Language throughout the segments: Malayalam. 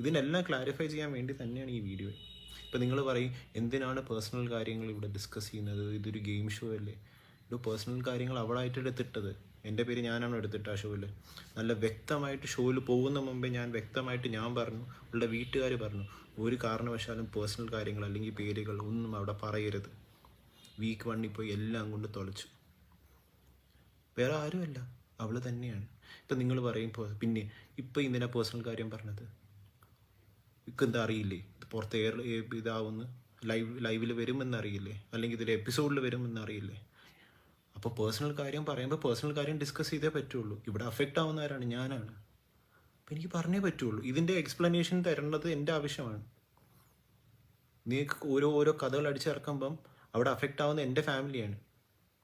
ഇതിനെല്ലാം ക്ലാരിഫൈ ചെയ്യാൻ വേണ്ടി തന്നെയാണ് ഈ വീഡിയോ ഇപ്പം നിങ്ങൾ പറയും എന്തിനാണ് പേഴ്സണൽ കാര്യങ്ങൾ ഇവിടെ ഡിസ്കസ് ചെയ്യുന്നത്? ഇതൊരു ഗെയിം ഷോ അല്ലേ? ഒരു പേഴ്സണൽ കാര്യങ്ങൾ അവളായിട്ട് എടുത്തിട്ടത്. എന്റെ പേര് ഞാനാണ് എടുത്തിട്ട് ആ ഷോയിൽ നല്ല വ്യക്തമായിട്ട് ഷോയിൽ പോകുന്ന മുമ്പേ ഞാൻ വ്യക്തമായിട്ട് ഞാൻ പറഞ്ഞു അവളുടെ വീട്ടുകാർ പറഞ്ഞു. ഒരു കാരണവശാലും പേഴ്സണൽ കാര്യങ്ങൾ അല്ലെങ്കിൽ പേരുകൾ ഒന്നും അവിടെ പറയരുത്. വീക്ക് വണ്ണിൽ പോയി എല്ലാം കൊണ്ട് തുളച്ചു വേറെ ആരുമല്ല. അവൾ തന്നെയാണ്. ഇപ്പം നിങ്ങൾ പറയും "പോ- പിന്നെ ഇപ്പം എന്തിനാ പേഴ്സണൽ കാര്യം പറഞ്ഞത്? എന്താ അറിയില്ലേ? ഇത് പുറത്ത് എയർ ഇതാവുന്ന. ലൈവ് ലൈവിൽ വരുമെന്ന് അറിയില്ലേ? അല്ലെങ്കിൽ ഇതിൽ എപ്പിസോഡിൽ വരുമെന്ന് അറിയില്ലേ? അപ്പോൾ പേഴ്സണൽ കാര്യം പറയുമ്പോൾ പേഴ്സണൽ കാര്യം ഡിസ്കസ് ചെയ്തേ പറ്റുള്ളൂ. ഇവിടെ അഫക്റ്റ് ആവുന്ന ആരാണ് ഞാനാണ്. അപ്പം എനിക്ക് പറഞ്ഞേ പറ്റുള്ളൂ. ഇതിന്റെ എക്സ്പ്ലനേഷൻ തരേണ്ടത് എന്റെ ആവശ്യമാണ്. നീക്ക് ഓരോ ഓരോ കഥകൾ അടിച്ചിറക്കുമ്പം അവിടെ അഫക്റ്റ് ആവുന്ന എന്റെ ഫാമിലിയാണ്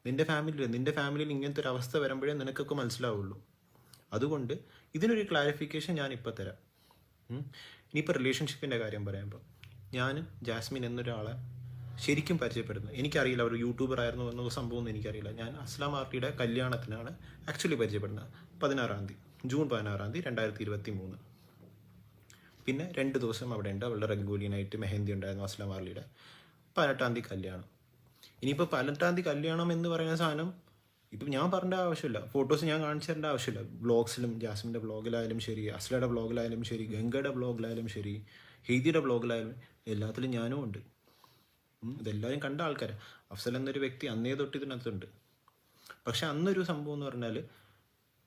നിന്റെ ഫാമിലി നിന്റെ ഫാമിലിയിൽ ഇങ്ങനത്തെ ഒരു അവസ്ഥ വരുമ്പോഴേ നിനക്കൊക്കെ മനസ്സിലാവുള്ളൂ. അതുകൊണ്ട് ഇതിനൊരു ക്ലാരിഫിക്കേഷൻ ഞാൻ ഇപ്പോൾ തരാം. ഇനിയിപ്പോൾ റിലേഷൻഷിപ്പിന്റെ കാര്യം പറയുമ്പോൾ ഞാൻ ജാസ്മിൻ എന്നൊരാളെ ശരിക്കും പരിചയപ്പെടുന്നു. എനിക്കറിയില്ല അവർ യൂട്യൂബർ ആയിരുന്നു എന്ന സംഭവം ഒന്നും എനിക്കറിയില്ല. ഞാൻ അസ്ലാം ആർട്ടിയുടെ കല്യാണത്തിനാണ് ആക്ച്വലി പരിചയപ്പെടുന്നത്. പതിനാറാം തീയതി ജൂൺ പതിനാറാം തീയതി രണ്ടായിരത്തി ഇരുപത്തി മൂന്ന് പിന്നെ രണ്ട് ദിവസം അവിടെ ഉണ്ട് അവളുടെ റംഗോലിനായിട്ട് മെഹന്തി ഉണ്ടായിരുന്നു അസ്ലാം ആർലിയുടെ പതിനെട്ടാം തീയതി കല്യാണം. ഇനിയിപ്പോൾ പതിനെട്ടാം തീയതി കല്യാണം എന്ന് പറയുന്ന സാധനം ഇപ്പം ഞാൻ പറഞ്ഞ ആവശ്യമില്ല. ഫോട്ടോസ് ഞാൻ കാണിച്ചു തരേണ്ട ആവശ്യമില്ല. ബ്ലോഗ്സിലും ജാസ്മിന്റെ ബ്ലോഗിലായാലും ശരി അസ്ലയുടെ ബ്ലോഗിലായാലും ശരി ഗംഗയുടെ ബ്ലോഗിലായാലും ശരി ഹെയ്തിയുടെ ബ്ലോഗിലായാലും എല്ലാത്തിലും ഞാനും ഉണ്ട്. ഇതെല്ലാവരും കണ്ട ആൾക്കാരാണ് അഫ്സൽ എന്നൊരു വ്യക്തി അന്നേ തൊട്ട് ഇതിനകത്തുണ്ട്. പക്ഷെ അന്നൊരു സംഭവം എന്ന് പറഞ്ഞാൽ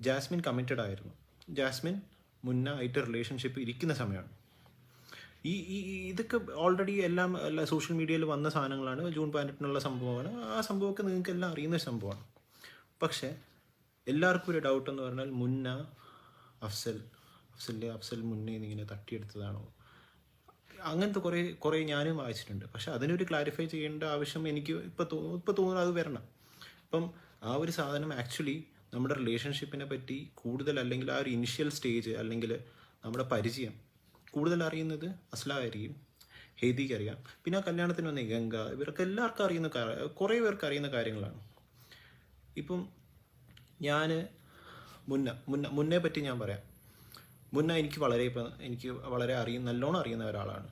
ജാസ്മിൻ കമ്മിറ്റഡ് ആയിരുന്നു. ജാസ്മിൻ മുന്ന ആയിട്ട് റിലേഷൻഷിപ്പ് ഇരിക്കുന്ന സമയമാണ്. ഈ ഈ ഇതൊക്കെ ഓൾറെഡി എല്ലാം എല്ലാ സോഷ്യൽ മീഡിയയിൽ വന്ന സാധനങ്ങളാണ്. ജൂൺ പതിനെട്ടിനുള്ള സംഭവമാണ്. ആ സംഭവമൊക്കെ നിങ്ങൾക്ക് എല്ലാം അറിയുന്ന സംഭവമാണ്. പക്ഷേ എല്ലാവർക്കും ഒരു ഡൗട്ട് എന്ന് പറഞ്ഞാൽ മുന്ന അഫ്സൽ അഫ്സലിന്റെ അഫ്സൽ മുന്നേ ഇങ്ങനെ തട്ടിയെടുത്തതാണോ? അങ്ങനത്തെ കുറേ കുറേ ഞാനും വായിച്ചിട്ടുണ്ട്. പക്ഷെ അതിനൊരു ക്ലാരിഫൈ ചെയ്യേണ്ട ആവശ്യം എനിക്ക് ഇപ്പോൾ തോ ഇപ്പോൾ തോന്നുന്നു അത് വരണം. അപ്പം ആ ഒരു സാധനം ആക്ച്വലി നമ്മുടെ റിലേഷൻഷിപ്പിനെ പറ്റി കൂടുതൽ അല്ലെങ്കിൽ ആ ഒരു ഇനിഷ്യൽ സ്റ്റേജ് അല്ലെങ്കിൽ നമ്മുടെ പരിചയം കൂടുതൽ അറിയുന്നത് അസ്ലായിരിക്കും ഹേദിക്ക് അറിയാം. പിന്നെ ആ കല്യാണത്തിന് വന്ന ഗംഗ ഇവർക്ക് എല്ലാവർക്കും അറിയുന്ന കുറേ പേർക്ക് അറിയുന്ന കാര്യങ്ങളാണ്. ഇപ്പം ഞാൻ മുന്ന മുന്ന മുന്നേ പറ്റി ഞാൻ പറയാം. മുന്ന എനിക്ക് വളരെ ഇപ്പം എനിക്ക് വളരെ അറിയും നല്ലോണം അറിയുന്ന ഒരാളാണ്.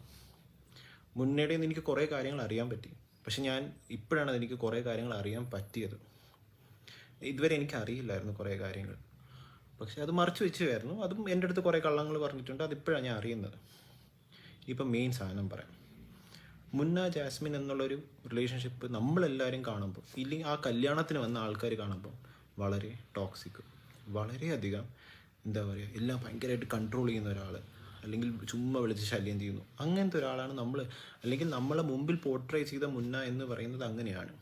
മുന്നയുടെ നിന്ന് എനിക്ക് കുറേ കാര്യങ്ങൾ അറിയാൻ പറ്റി. പക്ഷെ ഞാൻ ഇപ്പോഴാണ് എനിക്ക് കുറേ കാര്യങ്ങൾ അറിയാൻ പറ്റിയത്. ഇതുവരെ എനിക്ക് അറിയില്ലായിരുന്നു കുറേ കാര്യങ്ങൾ. പക്ഷെ അത് മറച്ചു വെച്ചുമായിരുന്നു അതും എന്റെ അടുത്ത് കുറേ കള്ളങ്ങൾ പറഞ്ഞിട്ടുണ്ട്. അതിപ്പോഴാണ് ഞാൻ അറിയുന്നത്. ഇപ്പം മെയിൻ സാധനം പറയാം. മുന്ന ജാസ്മിൻ എന്നുള്ളൊരു റിലേഷൻഷിപ്പ് നമ്മളെല്ലാവരും കാണുമ്പോൾ ഇല്ലെങ്കിൽ ആ കല്യാണത്തിന് വന്ന ആൾക്കാർ കാണുമ്പോൾ വളരെ ടോക്സിക് വളരെയധികം എന്താ പറയുക എല്ലാം ഭയങ്കരമായിട്ട് കൺട്രോൾ ചെയ്യുന്ന ഒരാൾ അല്ലെങ്കിൽ ചുമ്മാ വിളിച്ച് ശല്യം ചെയ്യുന്നു. അങ്ങനത്തെ ഒരാളാണ് നമ്മൾ അല്ലെങ്കിൽ നമ്മളെ മുമ്പിൽ പോർട്രേ ചെയ്ത മുന്ന എന്ന് പറയുന്നത് അങ്ങനെയാണ്.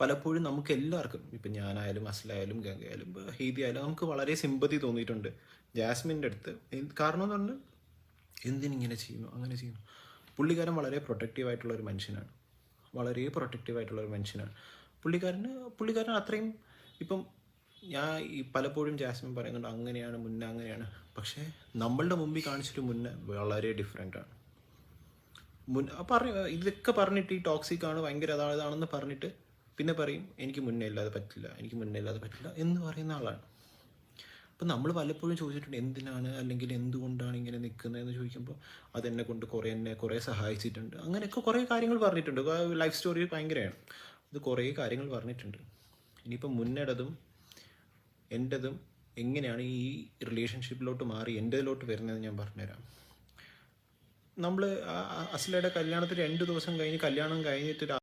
പലപ്പോഴും നമുക്ക് എല്ലാവർക്കും ഇപ്പം ഞാനായാലും അസ്ലായാലും ഗംഗയായാലും ഹീതി ആയാലും നമുക്ക് വളരെ സിമ്പതി തോന്നിയിട്ടുണ്ട്. ജാസ്മിന്റെ അടുത്ത് കാരണം എന്ന് പറഞ്ഞാൽ എന്തിനിങ്ങനെ ചെയ്യുന്നു അങ്ങനെ ചെയ്യുന്നു. പുള്ളിക്കാരൻ വളരെ പ്രൊട്ടക്റ്റീവ് ആയിട്ടുള്ള ഒരു മനുഷ്യനാണ്. വളരെ പ്രൊട്ടക്റ്റീവ് ആയിട്ടുള്ള ഒരു മനുഷ്യനാണ്. പുള്ളിക്കാരന് പുള്ളിക്കാരൻ അത്രയും ഇപ്പം ഞാൻ ഈ പലപ്പോഴും ജാസ്മിൻ പറയുന്നുണ്ട് അങ്ങനെയാണ് മുന്നേ അങ്ങനെയാണ്. പക്ഷേ നമ്മളുടെ മുമ്പിൽ കാണിച്ചിട്ട് മുന്നേ വളരെ ഡിഫറെന്റ് ആണ്. മുൻ പറഞ്ഞ ഇതൊക്കെ പറഞ്ഞിട്ട് ഈ ടോക്സിക് ആണ് ഭയങ്കര അതാണ് ഇതാണെന്ന് പറഞ്ഞിട്ട് പിന്നെ പറയും എനിക്ക് മുന്നേ ഇല്ലാതെ പറ്റില്ല എനിക്ക് മുന്നേ ഇല്ലാതെ പറ്റില്ല എന്ന് പറയുന്ന ആളാണ്. അപ്പം നമ്മൾ പലപ്പോഴും ചോദിച്ചിട്ടുണ്ട് എന്തിനാണ് അല്ലെങ്കിൽ എന്തുകൊണ്ടാണ് ഇങ്ങനെ നിൽക്കുന്നതെന്ന് ചോദിക്കുമ്പോൾ അതെന്നെ കൊണ്ട് കുറേ എന്നെ കുറേ സഹായിച്ചിട്ടുണ്ട്. അങ്ങനെയൊക്കെ കുറേ കാര്യങ്ങൾ പറഞ്ഞിട്ടുണ്ട്. ലൈഫ് സ്റ്റോറി ഭയങ്കരമാണ് അത് കുറേ കാര്യങ്ങൾ പറഞ്ഞിട്ടുണ്ട്. ഇനിയിപ്പം മുന്നേടതും എന്റെതും എങ്ങനെയാണ് ഈ റിലേഷൻഷിപ്പിലോട്ട് മാറി എന്റെതിലോട്ട് വരുന്നതെന്ന് ഞാൻ പറഞ്ഞുതരാം. നമ്മൾ അസ്ലയുടെ കല്യാണത്തിന് രണ്ട് ദിവസം കഴിഞ്ഞ് കല്യാണം കഴിഞ്ഞിട്ട്